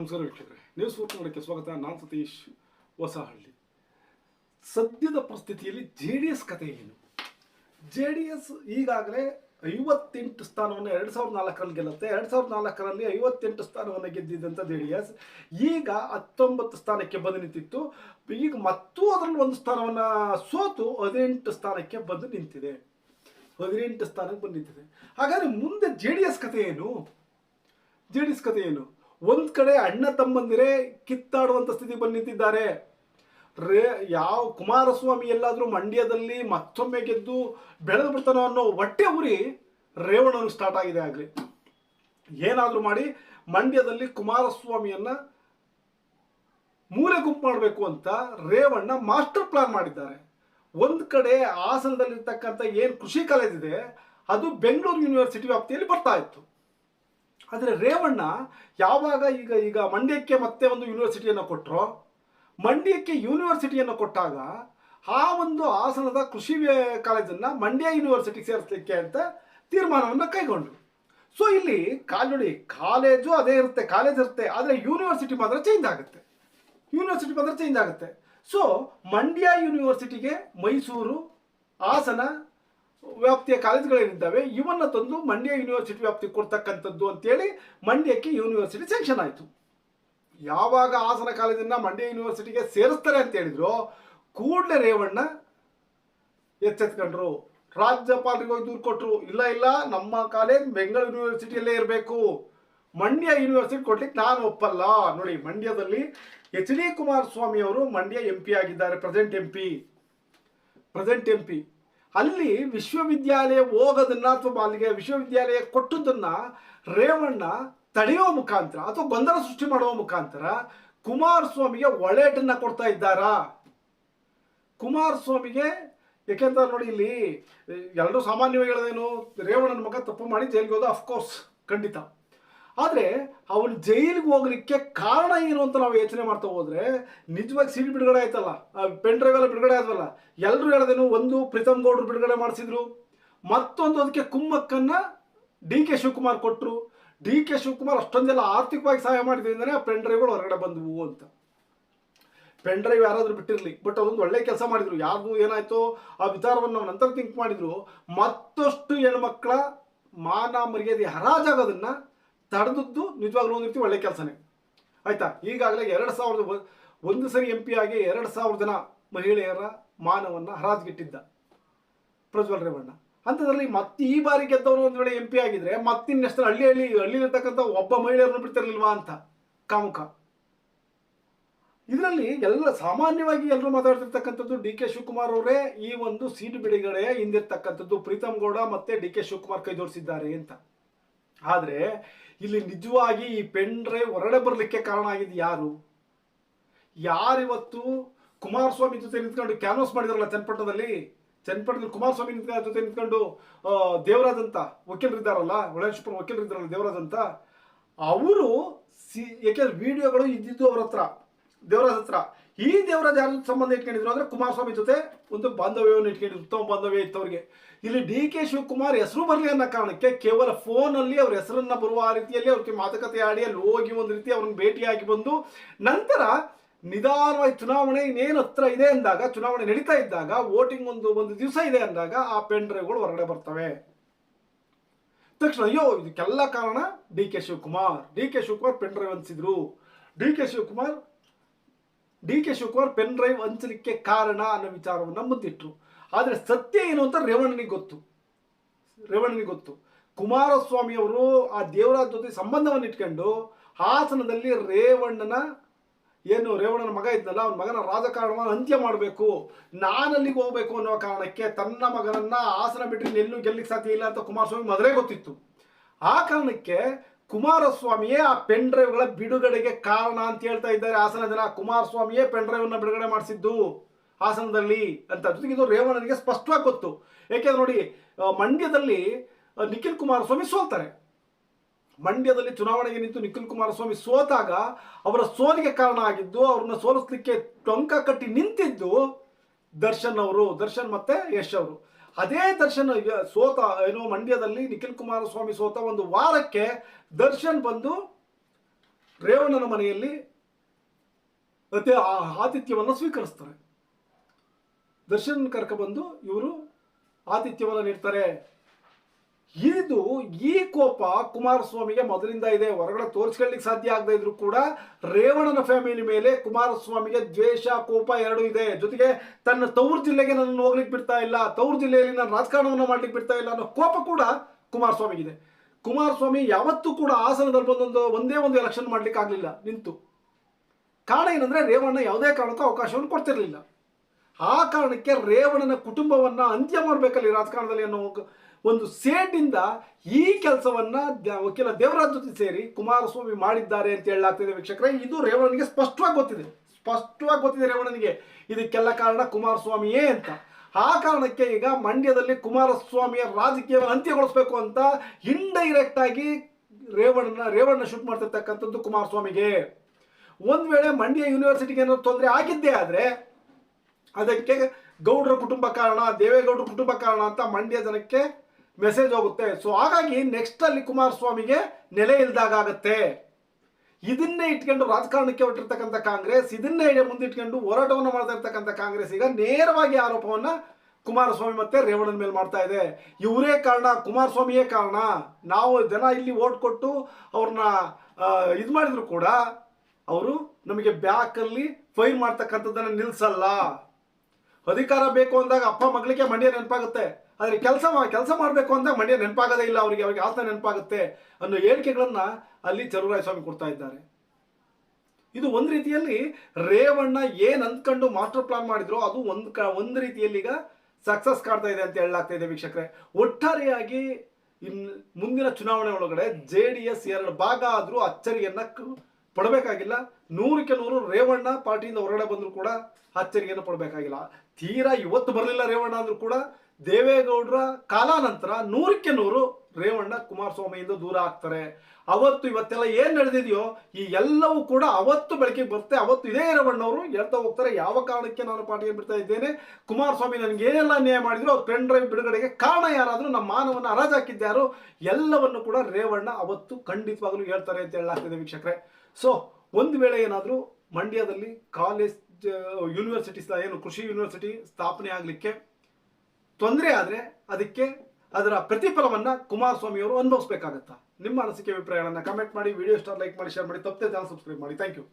ನಮಸ್ಕಾರ ವೀಕ್ಷಕರೇ. News four ನೋಡೋಕ್ಕೆ ಸ್ವಾಗತ. ನಾನು ಸತೀಶ್ ಹೊಸಹಳ್ಳಿ. ಸದ್ಯದ ಪರಿಸ್ಥಿತಿಯಲ್ಲಿ ಜೆ ಡಿ ಎಸ್ ಕತೆ ಏನು? ಜೆ ಡಿ ಎಸ್ ಈಗಾಗಲೇ ಐವತ್ತೆಂಟು ಸ್ಥಾನವನ್ನು ಎರಡು ಸಾವಿರದ ನಾಲ್ಕರಲ್ಲಿ ಗೆಲ್ಲುತ್ತೆ. ಎರಡು ಸಾವಿರದ ನಾಲ್ಕರಲ್ಲಿ ಐವತ್ತೆಂಟು ಸ್ಥಾನವನ್ನು ಗೆದ್ದಿದ್ದಂಥ ಜೆ ಡಿ ಎಸ್ ಈಗ ಹತ್ತೊಂಬತ್ತು ಸ್ಥಾನಕ್ಕೆ ಬಂದು ನಿಂತಿತ್ತು. ಈಗ ಮತ್ತೂ ಅದರಲ್ಲಿ ಒಂದು ಸ್ಥಾನವನ್ನು ಸೋತು ಹದಿನೆಂಟು ಸ್ಥಾನಕ್ಕೆ ಬಂದು ನಿಂತಿದೆ. ಹದಿನೆಂಟು ಸ್ಥಾನಕ್ಕೆ ಬಂದು ನಿಂತಿದೆ. ಹಾಗಾದರೆ ಮುಂದೆ ಜೆ ಡಿ ಎಸ್ ಕಥೆ ಏನು? ಜೆ ಡಿ ಎಸ್ ಕತೆ ಏನು? ಒಂದ್ ಕಡೆ ಅಣ್ಣ ತಮ್ಮಂದಿರೇ ಕಿತ್ತಾಡುವಂತ ಸ್ಥಿತಿ ಬಂದು ನಿಂತಿದ್ದಾರೆ. ರೇ, ಯಾವ ಕುಮಾರಸ್ವಾಮಿ ಎಲ್ಲಾದ್ರೂ ಮಂಡ್ಯದಲ್ಲಿ ಮತ್ತೊಮ್ಮೆ ಗೆದ್ದು ಬೆಳೆದು ಬಿಡ್ತಾನೋ ಅನ್ನೋ ಹೊಟ್ಟೆ ಉರಿ ರೇವಣನ ಸ್ಟಾರ್ಟ್ ಆಗಿದೆ ಆಗಲಿ. ಏನಾದರೂ ಮಾಡಿ ಮಂಡ್ಯದಲ್ಲಿ ಕುಮಾರಸ್ವಾಮಿಯನ್ನ ಮೂಲೆ ಗುಂಪು ಮಾಡಬೇಕು ಅಂತ ರೇವಣ್ಣ ಮಾಸ್ಟರ್ ಪ್ಲಾನ್ ಮಾಡಿದ್ದಾರೆ. ಒಂದು ಕಡೆ ಹಾಸನದಲ್ಲಿರ್ತಕ್ಕಂಥ ಏನು ಕೃಷಿ ಕಾಲೇಜ್ ಇದೆ, ಅದು ಬೆಂಗಳೂರು ಯೂನಿವರ್ಸಿಟಿ ವ್ಯಾಪ್ತಿಯಲ್ಲಿ ಬರ್ತಾ ಇತ್ತು. ಆದರೆ ರೇವಣ್ಣ ಯಾವಾಗ ಈಗ ಈಗ ಮಂಡ್ಯಕ್ಕೆ ಮತ್ತೆ ಒಂದು ಯೂನಿವರ್ಸಿಟಿಯನ್ನು ಕೊಟ್ಟರೋ ಮಂಡ್ಯಕ್ಕೆ ಯೂನಿವರ್ಸಿಟಿಯನ್ನು ಕೊಟ್ಟಾಗ ಆ ಒಂದು ಹಾಸನದ ಕೃಷಿ ಕಾಲೇಜನ್ನು ಮಂಡ್ಯ ಯೂನಿವರ್ಸಿಟಿಗೆ ಸೇರಿಸಲಿಕ್ಕೆ ಅಂತ ತೀರ್ಮಾನವನ್ನು ಕೈಗೊಂಡ್ರು. ಸೊ ಇಲ್ಲಿ ಕಾಲ್ ನೋಡಿ, ಕಾಲೇಜು ಅದೇ ಇರುತ್ತೆ, ಕಾಲೇಜ್ ಇರುತ್ತೆ, ಆದರೆ ಯೂನಿವರ್ಸಿಟಿ ಮಾತ್ರ ಚೇಂಜ್ ಆಗುತ್ತೆ. ಯೂನಿವರ್ಸಿಟಿ ಮಾತ್ರ ಚೇಂಜ್ ಆಗುತ್ತೆ. ಸೊ ಮಂಡ್ಯ ಯೂನಿವರ್ಸಿಟಿಗೆ ಮೈಸೂರು ಹಾಸನ ವ್ಯಾಪ್ತಿಯ ಕಾಲೇಜುಗಳೇನಿದ್ದಾವೆ, ಇವನ್ನ ತಂದು ಮಂಡ್ಯ ಯೂನಿವರ್ಸಿಟಿ ವ್ಯಾಪ್ತಿ ಕೊಡ್ತಕ್ಕಂಥದ್ದು ಅಂತೇಳಿ ಮಂಡ್ಯಕ್ಕೆ ಯೂನಿವರ್ಸಿಟಿ ಸ್ಯಾಂಕ್ಷನ್ ಆಯಿತು. ಯಾವಾಗ ಹಾಸನ ಕಾಲೇಜನ್ನ ಮಂಡ್ಯ ಯೂನಿವರ್ಸಿಟಿಗೆ ಸೇರಿಸ್ತಾರೆ ಅಂತ ಹೇಳಿದ್ರು, ಕೂಡಲೇ ರೇವಣ್ಣ ಎಚ್ಚೆತ್ಕೊಂಡ್ರು. ರಾಜ್ಯಪಾಲರಿಗೆ ಹೋಗಿ ದೂರು ಕೊಟ್ಟರು ಇಲ್ಲ ಇಲ್ಲ, ನಮ್ಮ ಕಾಲೇಜ್ ಬೆಂಗಳೂರು ಯೂನಿವರ್ಸಿಟಿಯಲ್ಲೇ ಇರಬೇಕು. ಮಂಡ್ಯ ಯೂನಿವರ್ಸಿಟಿ ಕೊಡ್ಲಿಕ್ಕೆ ನಾನು ಒಪ್ಪಲ್ಲ. ನೋಡಿ, ಮಂಡ್ಯದಲ್ಲಿ ಎಚ್ ಡಿ ಕುಮಾರಸ್ವಾಮಿ ಅವರು ಮಂಡ್ಯ ಎಂ ಆಗಿದ್ದಾರೆ present M P present M P ಅಲ್ಲಿ ವಿಶ್ವವಿದ್ಯಾಲಯ ಹೋಗೋದನ್ನ ಅಥವಾ ಅಲ್ಲಿಗೆ ವಿಶ್ವವಿದ್ಯಾಲಯ ಕೊಟ್ಟದನ್ನ ರೇವಣ್ಣ ತಡೆಯುವ ಮುಖಾಂತರ ಅಥವಾ ಗೊಂದಲ ಸೃಷ್ಟಿ ಮಾಡುವ ಮುಖಾಂತರ ಕುಮಾರಸ್ವಾಮಿಗೆ ಒಳೇಟನ್ನ ಕೊಡ್ತಾ ಇದ್ದಾರಾ? ಕುಮಾರಸ್ವಾಮಿಗೆ ಯಾಕೆಂತ ನೋಡಿ ಇಲ್ಲಿ ಎಲ್ಲರೂ ಸಾಮಾನ್ಯವಾಗಿ ಹೇಳೋದೇನು, ರೇವಣ್ಣನ ಮಗ ತಪ್ಪು ಮಾಡಿ ಜೈಲಿಗೆ ಹೋದ ಅಫ್ಕೋರ್ಸ್ ಖಂಡಿತ. ಆದರೆ ಅವನು ಜೈಲಿಗೆ ಹೋಗ್ಲಿಕ್ಕೆ ಕಾರಣ ಏನು ಅಂತ ನಾವು ಯೋಚನೆ ಮಾಡ್ತಾ ಹೋದ್ರೆ ನಿಜವಾಗಿ ಸೀಟ್ ಬಿಡುಗಡೆ ಆಯ್ತಲ್ಲ. ಪೆನ್ ಡ್ರೈವ್ ಎಲ್ಲ ಬಿಡುಗಡೆ ಆಯ್ತಲ್ಲ ಎಲ್ಲರೂ ಹೇಳೋದೇನು, ಒಂದು ಪ್ರೀತಮ್ ಗೌಡ್ರು ಬಿಡುಗಡೆ ಮಾಡಿಸಿದ್ರು. ಮತ್ತೊಂದು ಅದಕ್ಕೆ ಕುಮ್ಮಕ್ಕನ್ನ ಡಿ ಕೆ ಶಿವಕುಮಾರ್ ಕೊಟ್ಟರು ಡಿ ಕೆ ಶಿವಕುಮಾರ್ ಅಷ್ಟೊಂದೆಲ್ಲ ಆರ್ಥಿಕವಾಗಿ ಸಹಾಯ ಮಾಡಿದ್ರಿಂದನೇ ಆ ಪೆನ್ ಡ್ರೈವ್ಗಳು ಹೊರಗಡೆ ಬಂದವು ಅಂತ. ಪೆನ್ ಡ್ರೈವ್ ಯಾರಾದ್ರೂ ಬಿಟ್ಟಿರಲಿ, ಬಟ್ ಅದೊಂದು ಒಳ್ಳೆ ಕೆಲಸ ಮಾಡಿದ್ರು. ಯಾರ್ದು ಏನಾಯ್ತು ಆ ವಿಚಾರವನ್ನು ನಂತರ ಥಿಂಕ್ ಮಾಡಿದ್ರು. ಮತ್ತಷ್ಟು ಹೆಣ್ಮಕ್ಳ ಮಾನ ಮರ್ಯಾದೆ ಹರಾಜಾಗೋದನ್ನ ತಡೆದದ್ದು ನಿಜವಾಗ್ಲೂ ಒಂದು ರೀತಿ ಒಳ್ಳೆ ಕೆಲಸನೇ. ಆಯ್ತಾ? ಈಗಾಗಲೇ ಎರಡು ಸಾವಿರದ ಒಂದು ಸರಿ ಎಂ ಪಿ ಆಗಿ ಎರಡು ಸಾವಿರ ಜನ ಮಹಿಳೆಯರ ಮಾನವನ್ನ ಹರಾಜ್ಗಿಟ್ಟಿದ್ದ ಪ್ರಜ್ವಲ್ ರೇವಣ್ಣ. ಅಂಥದ್ರಲ್ಲಿ ಮತ್ತೆ ಈ ಬಾರಿ ಗೆದ್ದವರು ಒಂದು ವೇಳೆ ಎಂ ಪಿ ಆಗಿದ್ರೆ ಮತ್ತಿನ್ನೆಷ್ಟು ಹಳ್ಳಿ ಹಳ್ಳಿ ಹಳ್ಳಿಲಿರ್ತಕ್ಕಂಥ ಒಬ್ಬ ಮಹಿಳೆಯರನ್ನು ಬಿಡ್ತಿರ್ಲಿಲ್ವಾ ಅಂತ ಕಾಮುಕ. ಇದರಲ್ಲಿ ಎಲ್ಲ ಸಾಮಾನ್ಯವಾಗಿ ಎಲ್ಲರೂ ಮಾತಾಡ್ತಿರ್ತಕ್ಕಂಥದ್ದು ಡಿ ಕೆ ಶಿವಕುಮಾರ್ ಅವರೇ ಈ ಒಂದು ಸೀಟು ಬಿಡುಗಡೆಯ ಹಿಂದಿರ್ತಕ್ಕಂಥದ್ದು ಪ್ರೀತಮ್ ಗೌಡ ಮತ್ತೆ ಡಿ ಕೆ ಶಿವಕುಮಾರ್ ಕೈ ಜೋಡಿಸಿದ್ದಾರೆ ಅಂತ. ಆದ್ರೆ ಇಲ್ಲಿ ನಿಜವಾಗಿ ಈ ಪೆನ್ ಡ್ರೈವ್ ಹೊರಡೆ ಬರಲಿಕ್ಕೆ ಕಾರಣ ಆಗಿದ್ದು ಯಾರು? ಯಾರಿವತ್ತು ಕುಮಾರಸ್ವಾಮಿ ಜೊತೆ ನಿಂತ್ಕೊಂಡು ಕ್ಯಾನ್ವಸ್ ಮಾಡಿದಾರಲ್ಲ ಚನ್ನಪಟ್ಟಣದಲ್ಲಿ? ಚನ್ನಪಟ್ಟಣದಲ್ಲಿ ಕುಮಾರಸ್ವಾಮಿ ನಿಂತ್ಕ, ಜೊತೆ ನಿಂತ್ಕೊಂಡು ದೇವರಾಜ್ ಅಂತ ವಕೀಲರಿದ್ದಾರಲ್ಲ ಒಳೇಶ್ವರ ವಕೀಲರಿದ್ದಾರಲ್ಲ ದೇವರಾಜ್ ಅಂತ. ಅವರು ಸಿ ಯಾಕೆಂದ್ರೆ ವಿಡಿಯೋಗಳು ಇದ್ದಿದ್ದು ಅವ್ರ ಹತ್ರ, ದೇವರಾಜ್ ಹತ್ರ. ಈ ದೇವರಾಜ್ ಯಾರ ಸಂಬಂಧ ಇಟ್ಕೊಂಡಿದ್ರು ಅಂದ್ರೆ ಕುಮಾರಸ್ವಾಮಿ ಜೊತೆ ಒಂದು ಬಾಂಧವ್ಯವನ್ನು ಇಟ್ಕೊಂಡಿದ್ರು, ಉತ್ತಮ ಬಾಂಧವ್ಯ ಇತ್ತು ಅವ್ರಿಗೆ ಇಲ್ಲಿ ಡಿ ಕೆ ಶಿವಕುಮಾರ್ ಹೆಸರು ಬರಲಿ ಅನ್ನೋ ಕಾರಣಕ್ಕೆ ಕೇವಲ ಫೋನಲ್ಲಿ ಅವ್ರ ಹೆಸರನ್ನ ಬರುವ ಆ ರೀತಿಯಲ್ಲಿ ಅವ್ರಿಗೆ ಮಾತುಕತೆ ಆಡಿ ಅಲ್ಲಿ ಹೋಗಿ ಒಂದು ರೀತಿ ಅವ್ರನ್ನ ಭೇಟಿಯಾಗಿ ಬಂದು ನಂತರ ನಿಧಾನವಾಗಿ ಚುನಾವಣೆ ಇನ್ನೇನು ಹತ್ರ ಇದೆ ಅಂದಾಗ, ಚುನಾವಣೆ ನಡೀತಾ ಇದ್ದಾಗ ವೋಟಿಂಗ್ ಒಂದು ಒಂದು ದಿವಸ ಇದೆ ಅಂದಾಗ ಆ ಪೆನ್ ಡ್ರೈವ್ಗಳು ಹೊರಗಡೆ ಬರ್ತವೆ. ತಕ್ಷಣ ಅಯ್ಯೋ, ಇದಕ್ಕೆಲ್ಲ ಕಾರಣ D K Shivakumar. D K Shivakumar pen drive ಅನ್ಸಿದ್ರು. D K Shivakumar D K Shivakumar pen drive ಹಂಚಲಿಕ್ಕೆ ಕಾರಣ ಅನ್ನೋ ವಿಚಾರವನ್ನು ಮುಂದಿಟ್ಟರು ಆದರೆ ಸತ್ಯ ಏನು ಅಂತ ರೇವಣ್ಣನಿಗೆ ಗೊತ್ತು. ರೇವಣ್ಣನಿಗೆ ಗೊತ್ತು. ಕುಮಾರಸ್ವಾಮಿ ಅವರು ಆ ದೇವರಾಜ್ ಜೊತೆ ಸಂಬಂಧವನ್ನು ಇಟ್ಕೊಂಡು ಹಾಸನದಲ್ಲಿ ರೇವಣ್ಣನ ಏನು ರೇವಣ್ಣನ ಮಗ ಇದ್ದಲ್ಲ ಅವನ ಮಗನ ರಾಜಕಾರಣವನ್ನು ಅಂತ್ಯ ಮಾಡಬೇಕು, ನಾನಲ್ಲಿಗೆ ಹೋಗಬೇಕು ಅನ್ನೋ ಕಾರಣಕ್ಕೆ ತನ್ನ ಮಗನನ್ನ ಹಾಸನ ಬಿಟ್ಟರೆ ಎಲ್ಲೂ ಗೆಲ್ಲಿಕ್ಕೆ ಸಾಧ್ಯ ಇಲ್ಲ ಅಂತ ಕುಮಾರಸ್ವಾಮಿ ಮೊದಲೇ ಗೊತ್ತಿತ್ತು. ಆ ಕಾರಣಕ್ಕೆ ಕುಮಾರಸ್ವಾಮಿಯೇ ಆ ಪೆನ್ ಡ್ರೈವ್ಗಳ ಬಿಡುಗಡೆಗೆ ಕಾರಣ ಅಂತ ಹೇಳ್ತಾ ಇದ್ದಾರೆ. ಹಾಸನ ಜನ ಕುಮಾರಸ್ವಾಮಿಯೇ ಪೆನ್ ಡ್ರೈವ್ ಅನ್ನ ಬಿಡುಗಡೆ ಮಾಡಿಸಿದ್ದು ಹಾಸನದಲ್ಲಿ ಅಂತ. ಜೊತೆಗೆ ಇದು ರೇವಣ್ಣನಿಗೆ ಸ್ಪಷ್ಟವಾಗಿ ಗೊತ್ತು. ಯಾಕೆಂದ್ರೆ ನೋಡಿ ಮಂಡ್ಯದಲ್ಲಿ ನಿಖಿಲ್ ಕುಮಾರಸ್ವಾಮಿ ಸೋಲ್ತಾರೆ. ಮಂಡ್ಯದಲ್ಲಿ ಚುನಾವಣೆಗೆ ನಿಂತು ನಿಖಿಲ್ ಕುಮಾರಸ್ವಾಮಿ ಸೋತಾಗ ಅವರ ಸೋಲಿಗೆ ಕಾರಣ ಆಗಿದ್ದು, ಅವ್ರನ್ನ ಸೋಲಿಸ್ಲಿಕ್ಕೆ ಟೊಂಕ ಕಟ್ಟಿ ನಿಂತಿದ್ದು ದರ್ಶನ್ ಅವರು, ದರ್ಶನ್ ಮತ್ತೆ ಯಶ್ ಅವರು. ಅದೇ ದರ್ಶನ್ ಸೋತ, ಏನು ಮಂಡ್ಯದಲ್ಲಿ ನಿಖಿಲ್ ಕುಮಾರಸ್ವಾಮಿ ಸೋತ ಒಂದು ವಾರಕ್ಕೆ ದರ್ಶನ್ ಬಂದು ರೇವಣ್ಣನ ಮನೆಯಲ್ಲಿ ಆತಿಥ್ಯವನ್ನು ಸ್ವೀಕರಿಸ್ತಾರೆ. ದರ್ಶನ್ ಕರ್ಕೊಬಂದು ಇವರು ಆತಿಥ್ಯವನ್ನು ನೀಡ್ತಾರೆ. ಇದು ಈ ಕೋಪ ಕುಮಾರಸ್ವಾಮಿಗೆ ಮೊದಲಿಂದ ಇದೆ. ಹೊರಗಡೆ ತೋರಿಸ್ಕೊಳ್ಳಿಕ್ಕೆ ಸಾಧ್ಯ ಆಗದೆ ಇದ್ರು ಕೂಡ ರೇವಣನ ಫ್ಯಾಮಿಲಿ ಮೇಲೆ ಕುಮಾರಸ್ವಾಮಿಗೆ ದ್ವೇಷ, ಕೋಪ ಎರಡು ಇದೆ. ಜೊತೆಗೆ ತನ್ನ ತವರು ಜಿಲ್ಲೆಗೆ ನನ್ನನ್ನು ಹೋಗ್ಲಿಕ್ಕೆ ಬಿಡ್ತಾ ಇಲ್ಲ, ತವರು ಜಿಲ್ಲೆಯಲ್ಲಿ ನಾನು ರಾಜಕಾರಣವನ್ನು ಮಾಡ್ಲಿಕ್ಕೆ ಬಿಡ್ತಾ ಇಲ್ಲ ಅನ್ನೋ ಕೋಪ ಕೂಡ ಕುಮಾರಸ್ವಾಮಿಗಿದೆ. ಕುಮಾರಸ್ವಾಮಿ ಯಾವತ್ತೂ ಕೂಡ ಹಾಸನದಲ್ಲಿ ಬಂದೊಂದು ಒಂದೇ ಒಂದು ಎಲೆಕ್ಷನ್ ಮಾಡ್ಲಿಕ್ಕೆ ಆಗಲಿಲ್ಲ, ನಿಂತು. ಕಾರಣ ಏನಂದ್ರೆ ರೇವಣ್ಣ ಯಾವುದೇ ಕಾರಣಕ್ಕೂ ಅವಕಾಶವನ್ನು ಕೊಡ್ತಿರಲಿಲ್ಲ. ಆ ಕಾರಣಕ್ಕೆ ರೇವಣ್ಣನ ಕುಟುಂಬವನ್ನ ಅಂತ್ಯ ಮಾಡ್ಬೇಕಲ್ಲಿ ರಾಜಕಾರಣದಲ್ಲಿ ಅನ್ನೋ ಒಂದು- ಸೇಟಿಂದ ಈ ಕೆಲಸವನ್ನ ವಕೀಲ ದೇವರಾಜ್ ಜೊತೆ ಸೇರಿ ಕುಮಾರಸ್ವಾಮಿ ಮಾಡಿದ್ದಾರೆ ಅಂತ ಹೇಳಲಾಗ್ತಿದೆ ವೀಕ್ಷಕರೇ. ಇದು ರೇವಣ್ಣನಿಗೆ ಸ್ಪಷ್ಟವಾಗಿ ಗೊತ್ತಿದೆ. ಸ್ಪಷ್ಟವಾಗಿ ಗೊತ್ತಿದೆ ರೇವಣ್ಣನಿಗೆ. ಇದಕ್ಕೆಲ್ಲ ಕಾರಣ ಕುಮಾರಸ್ವಾಮಿಯೇ ಅಂತ. ಆ ಕಾರಣಕ್ಕೆ ಈಗ ಮಂಡ್ಯದಲ್ಲಿ ಕುಮಾರಸ್ವಾಮಿಯ ರಾಜಕೀಯವನ್ನು ಅಂತ್ಯಗೊಳಿಸಬೇಕು ಅಂತ ಇಂಡೈರೆಕ್ಟ್ ಆಗಿ ರೇವಣ್ಣನ ರೇವಣ್ಣ ಶೂಟ್ ಮಾಡ್ತಿರ್ತಕ್ಕಂಥದ್ದು ಕುಮಾರಸ್ವಾಮಿಗೆ. ಒಂದ್ ವೇಳೆ ಮಂಡ್ಯ ಯೂನಿವರ್ಸಿಟಿಗೆ ಏನಾದ್ರು ತೊಂದರೆ ಆಗಿದ್ದೇ ಆದ್ರೆ ಅದಕ್ಕೆ ಗೌಡ್ರ ಕುಟುಂಬ ಕಾರಣ, ದೇವೇಗೌಡರ ಕುಟುಂಬ ಕಾರಣ ಅಂತ ಮಂಡ್ಯ ಜನಕ್ಕೆ ಮೆಸೇಜ್ ಹೋಗುತ್ತೆ. ಸೊ ಹಾಗಾಗಿ ನೆಕ್ಸ್ಟ್ ಅಲ್ಲಿ ಕುಮಾರಸ್ವಾಮಿಗೆ ನೆಲೆ ಇಲ್ದಾಗತ್ತೆ ಇದನ್ನೇ ಇಟ್ಕೊಂಡು ರಾಜಕಾರಣಕ್ಕೆ ಹೊಟ್ಟಿರ್ತಕ್ಕಂಥ ಕಾಂಗ್ರೆಸ್, ಇದನ್ನೇ ಮುಂದಿಟ್ಕೊಂಡು ಹೋರಾಟವನ್ನು ಮಾಡ್ತಾ ಇರ್ತಕ್ಕಂಥ ಕಾಂಗ್ರೆಸ್ ಈಗ ನೇರವಾಗಿ ಆರೋಪವನ್ನ ಕುಮಾರಸ್ವಾಮಿ ಮತ್ತೆ ರೇವಣ್ಣನ ಮೇಲೆ ಮಾಡ್ತಾ ಇದೆ. ಇವರೇ ಕಾರಣ, ಕುಮಾರಸ್ವಾಮಿಯೇ ಕಾರಣ. ನಾವು ಜನ ಇಲ್ಲಿ ಓಟ್ ಕೊಟ್ಟು ಅವ್ರನ್ನ ಇದು ಮಾಡಿದ್ರು ಕೂಡ ಅವರು ನಮಗೆ ಬ್ಯಾಕಲ್ಲಿ ಫೈರ್ ಮಾಡ್ತಕ್ಕಂಥದ್ದನ್ನ ನಿಲ್ಸಲ್ಲ. ಅಧಿಕಾರ ಬೇಕು ಅಂದಾಗ ಅಪ್ಪ ಮಗಳಿಗೆ ಮಂಡ್ಯ ನೆನಪಾಗುತ್ತೆ. ಆದ್ರೆ ಕೆಲಸ ಕೆಲಸ ಮಾಡಬೇಕು ಅಂತ ಮಂಡ್ಯ ನೆನಪಾಗೋದೇ ಇಲ್ಲ ಅವರಿಗೆ ಅವರಿಗೆ ಆಸನ ನೆನಪಾಗುತ್ತೆ ಅನ್ನೋ ಹೇಳಿಕೆಗಳನ್ನ ಅಲ್ಲಿ ಚರುರಾಯ ಸ್ವಾಮಿ ಕೊಡ್ತಾ ಇದ್ದಾರೆ. ಇದು ಒಂದು ರೀತಿಯಲ್ಲಿ ರೇವಣ್ಣ ಏನು ಅಂದ್ಕೊಂಡು ಮಾಸ್ಟರ್ ಪ್ಲಾನ್ ಮಾಡಿದ್ರು ಅದು ಒಂದು ಕ ಒಂದು ರೀತಿಯಲ್ಲಿ ಈಗ ಸಕ್ಸಸ್ ಕಾಡ್ತಾ ಇದೆ ಅಂತ ಹೇಳಲಾಗ್ತಾ ಇದೆ ವೀಕ್ಷಕರೇ. ಒಟ್ಟಾರೆಯಾಗಿ ಇನ್ ಮುಂದಿನ ಚುನಾವಣೆ ಒಳಗಡೆ ಜೆ ಡಿ ಎಸ್ ಎರಡು ಭಾಗ ಆದ್ರೂ ಅಚ್ಚರಿಯನ್ನ ಪಡಬೇಕಾಗಿಲ್ಲ. ನೂರಕ್ಕೆ ನೂರು ರೇವಣ್ಣ ಪಾರ್ಟಿಯಿಂದ ಹೊರಗಡೆ ಬಂದರೂ ಕೂಡ ಅಚ್ಚರಿಯನ್ನು ಪಡಬೇಕಾಗಿಲ್ಲ. ತೀರಾ ಇವತ್ತು ಬರಲಿಲ್ಲ ರೇವಣ್ಣ ಅಂದ್ರೂ ಕೂಡ ದೇವೇಗೌಡರ ಕಾಲಾನಂತರ ನೂರಕ್ಕೆ ನೂರು ರೇವಣ್ಣ ಕುಮಾರಸ್ವಾಮಿಯಿಂದ ದೂರ ಆಗ್ತಾರೆ. ಅವತ್ತು ಇವತ್ತೆಲ್ಲ ಏನು ನಡೆದಿದೆಯೋ, ಈ ಎಲ್ಲವೂ ಕೂಡ ಅವತ್ತು ಬೆಳಕಿಗೆ ಬರುತ್ತೆ. ಅವತ್ತು ಇದೇ ರೇವಣ್ಣವರು ಹೇಳ್ತಾ ಹೋಗ್ತಾರೆ. ಯಾವ ಕಾರಣಕ್ಕೆ ನಾನು ಪಾರ್ಟಿಗೆ ಬಿಡ್ತಾ ಇದ್ದೇನೆ? ಕುಮಾರಸ್ವಾಮಿ ನನಗೆ ಏನೆಲ್ಲ ನ್ಯಾಯ ಮಾಡಿದ್ರು ಅವ್ರು ಪೆನ್ ಡ್ರೈವ್ ಬಿಡುಗಡೆಗೆ ಕಾರಣ ಯಾರಾದರೂ ನಮ್ಮ ಮಾನವನ್ನ ಅರಾಜಾಕಿದ್ದಾರೋ ಎಲ್ಲವನ್ನು ಕೂಡ ರೇವಣ್ಣ ಅವತ್ತು ಖಂಡಿತವಾಗ್ಲೂ ಹೇಳ್ತಾರೆ ಅಂತ ಹೇಳಲಾಗ್ತಿದೆ ವೀಕ್ಷಕರೇ. ಸೊ ಒಂದು ವೇಳೆ ಏನಾದರೂ ಮಂಡ್ಯದಲ್ಲಿ ಕಾಲೇಜ್ ಯೂನಿವರ್ಸಿಟಿ ಏನು ಕೃಷಿ ಯೂನಿವರ್ಸಿಟಿ ಸ್ಥಾಪನೆ ಆಗಲಿಕ್ಕೆ ತೊಂದರೆ ಆದರೆ ಅದಕ್ಕೆ ಅದರ ಪ್ರತಿಫಲವನ್ನ ಕುಮಾರಸ್ವಾಮಿಯವರು ಅನುಭವಿಸಬೇಕಾಗತ್ತಾ. ನಿಮ್ಮ ಅನಿಸಿಕೆ ಅಭಿಪ್ರಾಯಗಳನ್ನು ಕಮೆಂಟ್ ಮಾಡಿ ವಿಡಿಯೋ ಸ್ಟಾರ್ ಲೈಕ್ ಮಾಡಿ ಶೇರ್ ಮಾಡಿ, ತಪ್ಪದೆ ಚಾನಲ್ ಸಬ್ಸ್ಕ್ರೈಬ್ ಮಾಡಿ. Thank you